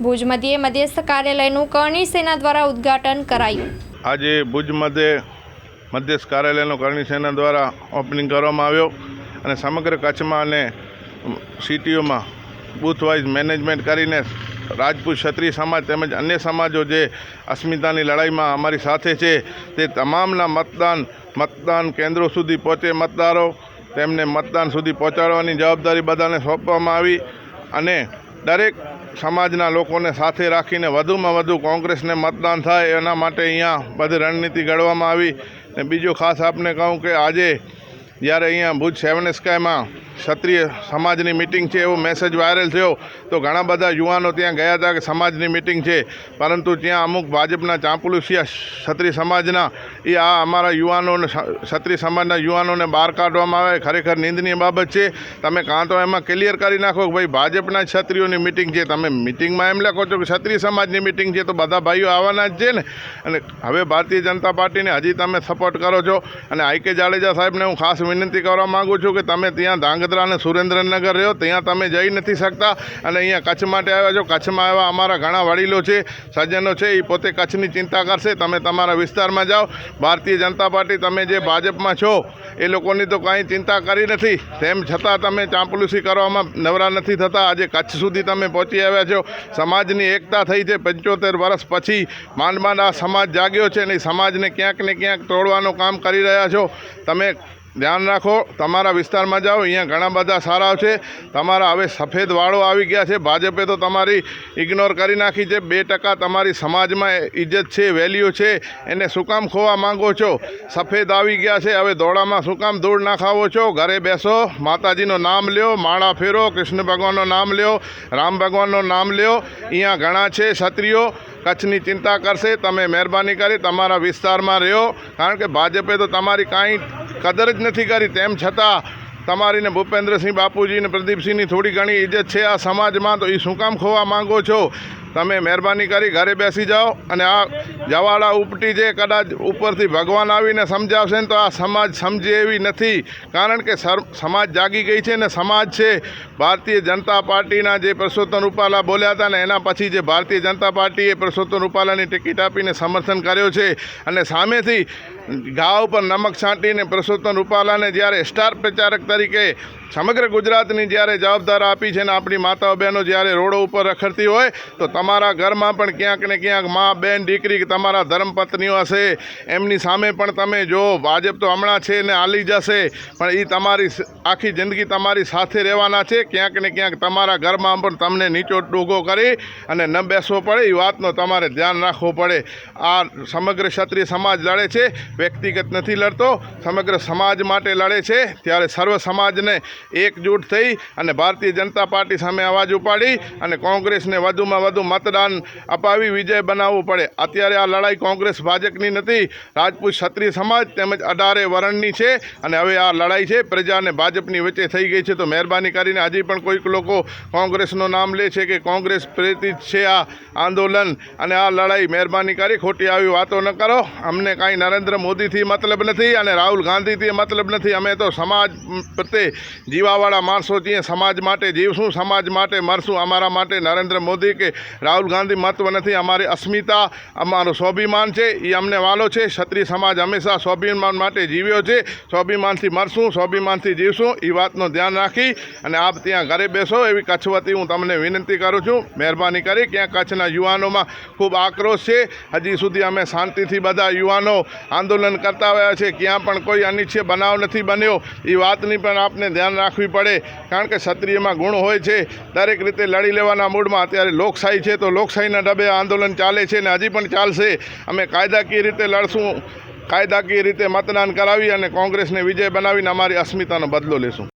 ભુજ મધ્યે મધ્યસ્થ કાર્યાલયનું કરણી સેના દ્વારા ઉદ્ઘાટન કરાયું. આજે ભુજ મધ્યે મધ્યસ્થ કાર્યાલયનો કરણી સેના દ્વારા ઓપનિંગ કરવામાં આવ્યો અને સમગ્ર કચ્છમાં અને સિટીઓમાં બૂથ મેનેજમેન્ટ કરીને રાજપૂત ક્ષત્રિય સમાજ તેમજ અન્ય સમાજો જે અસ્મિતાની લડાઈમાં અમારી સાથે છે, તે તમામના મતદાન મતદાન કેન્દ્રો સુધી પહોંચે મતદારો, તેમને મતદાન સુધી પહોંચાડવાની જવાબદારી બધાને સોંપવામાં આવી અને દરેક સમાજના લોકોને સાથે રાખીને વધુમાં વધુ કોંગ્રેસને મતદાન થાય એના માટે અહીંયા બધી રણનીતિ ઘડવામાં આવી. ને બીજું ખાસ આપને કહું કે આજે જ્યારે અહીંયા ભુજ સેવન સ્કાયમાં ક્ષત્રિય સમાજની મિટિંગ છે, એવો મેસેજ વાયરલ થયો. તો ઘણા બધા યુવાનો ત્યાં ગયા હતા કે સમાજની મિટિંગ છે. પરંતુ ત્યાં અમુક ભાજપના ચાંપલુસિયા ક્ષત્રિય સમાજના, એ આ અમારા યુવાનોને ક્ષત્રિય સમાજના યુવાનોને બહાર કાઢવામાં આવે. ખરેખર નિંદનીય બાબત છે. તમે કાં તો એમાં ક્લિયર કરી નાખો કે ભાઈ ભાજપના ક્ષત્રિયોની મિટિંગ છે. તમે મિટિંગમાં એમ લખો છો કે ક્ષત્રિય સમાજની મિટિંગ છે, તો બધા ભાઈઓ આવવાના જ છે ને. અને હવે ભારતીય જનતા પાર્ટીને હજી તમે સપોર્ટ કરો છો. અને આઈ કે જાડેજા સાહેબને હું ખાસ વિનંતી કરવા માગું છું કે તમે ત્યાં ધાંગધ્રા અને સુરેન્દ્રનગર રહ્યો, ત્યાં તમે જઈ નથી શકતા. અને અહીંયા કચ્છ માટે આવ્યા છો. કચ્છમાં આવ્યા અમારા ઘણા વડીલો છે, સજ્જનો છે એ પોતે કચ્છની ચિંતા કરશે. તમે તમારા વિસ્તારમાં જાઓ. ભારતીય જનતા પાર્ટી, તમે જે ભાજપમાં છો, એ લોકોની તો કાંઈ ચિંતા કરી નથી. તેમ છતાં તમે ચાંપલુસી કરવામાં નવરા નથી થતા. આજે કચ્છ સુધી તમે પહોંચી આવ્યા છો. સમાજની એકતા થઈ છે. પંચોતેર વર્ષ પછી માંડ માંડ આ સમાજ જાગ્યો છે અને સમાજને ક્યાંક ને ક્યાંક તોડવાનું કામ કરી રહ્યા છો. તમે ધ્યાન રાખો, તમારા વિસ્તારમાં જાઓ, અહીંયા ઘણા બધા સારા છે. તમારા હવે સફેદ વાળો આવી ગયા છે. ભાજપે તો તમારી ઇગ્નોર કરી નાખી છે. બે ટકા તમારી સમાજમાં ઇજ્જત છે વેલ્યુ છે. એને શું કામ ખોવા માંગો છો? સફેદ આવી ગયા છે. હવે દોડામાં શું કામ ના નાખાવો છો? ઘરે બેસો, માતાજીનું નામ લ્યો, માળા ફેરો, કૃષ્ણ ભગવાનનું નામ લ્યો, રામ ભગવાનનું નામ લ્યો. અહીંયા ઘણા છે ક્ષત્રિયો. કચ્છની ચિંતા કરશે. તમે મહેરબાની કરી તમારા વિસ્તારમાં રહ્યો. કારણ કે ભાજપે તો તમારી કાંઈ કદર જ નથી કરી. તેમ છતાં તમારી ને ભૂપેન્દ્રસિંહ બાપુજી ને પ્રદીપસિંહની થોડી ઘણી ઇજ્જત છે આ સમાજમાં. તો એ શું કામ ખોવા માંગો છો? તમે મહેરબાની કરી ઘરે બેસી જાઓ અને આ જવાળા ઉપટી છે કદાચ ઉપરથી ભગવાન આવીને સમજાવશે ને તો આ સમાજ સમજે એવી નથી. કારણ કે સમાજ જાગી ગઈ છે ને સમાજ છે. ભારતીય જનતા પાર્ટીના જે પરસોત્તમ રૂપાલા બોલ્યા હતા ને એના પછી જે ભારતીય જનતા પાર્ટીએ પરસોત્તમ રૂપાલાની ટિકિટ આપીને સમર્થન કર્યો છે અને સામેથી ઘા ઉપર નમક છાંટીને પરસોત્તમ રૂપાલાને જ્યારે સ્ટાર પ્રચારક તરીકે સમગ્ર ગુજરાતની જ્યારે જવાબદાર આપી છે ને આપણી માતાઓ બહેનો જ્યારે રોડો ઉપર રખડતી હોય તો તમારા ઘરમાં પણ ક્યાંક ને ક્યાંક મા, બેન, દીકરી કે તમારા ધર્મપત્નીઓ હશે. એમની સામે પણ તમે જો, ભાજપ તો હમણાં છે ને હાલી જશે. પણ એ તમારી આખી જિંદગી તમારી સાથે રહેવાના છે. ક્યાંક ને ક્યાંક તમારા ઘરમાં પણ તમને નીચો ડૂગો કરી અને ન બેસવો પડે એ વાતનો તમારે ધ્યાન રાખવું પડે. આ સમગ્ર ક્ષત્રિય સમાજ લડે છે. વ્યક્તિગત નથી લડતો, સમગ્ર સમાજ માટે લડે છે. ત્યારે સર્વ સમાજને એકજૂટ થઈ અને ભારતીય જનતા પાર્ટી સામે અવાજ ઉપાડી અને કોંગ્રેસને વધુમાં વધુ મતદાન અપાવી વિજય બનાવવું પડે. અત્યારે આ લડાઈ કોંગ્રેસ ભાજપની નથી. રાજપૂત ક્ષત્રિય સમાજ તેમજ અઢારે વરણની છે અને હવે આ લડાઈ છે. પ્રજા અને ભાજપની વચ્ચે થઈ ગઈ છે તો મહેરબાની કરીને હજી પણ કોઈક લોકો કોંગ્રેસનું નામ લે છે કે કોંગ્રેસ પ્રેરિત છે આ આંદોલન. અને આ લડાઈ મહેરબાની કરી ખોટી આવી વાતો ન કરો. અમને કાંઈ નરેન્દ્ર મોદીથી મતલબ નથી અને રાહુલ ગાંધીથી મતલબ નથી. અમે તો સમાજ પ્રત્યે જીવાવાળા માણસો છીએ. સમાજ માટે જીવશું, સમાજ માટે મરશું. અમારા માટે નરેન્દ્ર મોદી કે રાહુલ ગાંધી મહત્વ નથી, અમારી અસ્મિતા, અમારો સ્વાભિમાન છે, એ અમને વાલો છે. ક્ષત્રિય સમાજ હંમેશા સ્વાભિમાન માટે જીવ્યો છે. સ્વાભિમાનથી મરશું, સ્વાભિમાનથી જીવશું, એ વાતનું ધ્યાન રાખી અને આપ ત્યાં ઘરે બેસો, એવી કચ્છ વતી હું તમને વિનંતી કરું છું. મહેરબાની કરી ક્યાં કચ્છના યુવાનોમાં ખૂબ આક્રોશ છે. હજી સુધી અમે શાંતિથી બધા યુવાનો આંદોલન કરતા આવ્યા છે. ક્યાં પણ કોઈ અનિચ્છે બનાવ નથી બન્યો. એ વાતની પણ આપને ધ્યાન રાખવી પડે. કારણ કે ક્ષત્રિયમાં ગુણ હોય છે. દરેક રીતે લડી લેવાના મૂડમાં અત્યારે લોકશાહી છે. તો લોકશાહીના ડબે આંદોલન ચાલે છે ને હજી પણ ચાલશે. અમે કાયદાકીય રીતે લડશું, કાયદાકીય રીતે મતદાન કરાવી અને કોંગ્રેસને વિજય બનાવીને અમારી અસ્મિતાનો બદલો લેશું.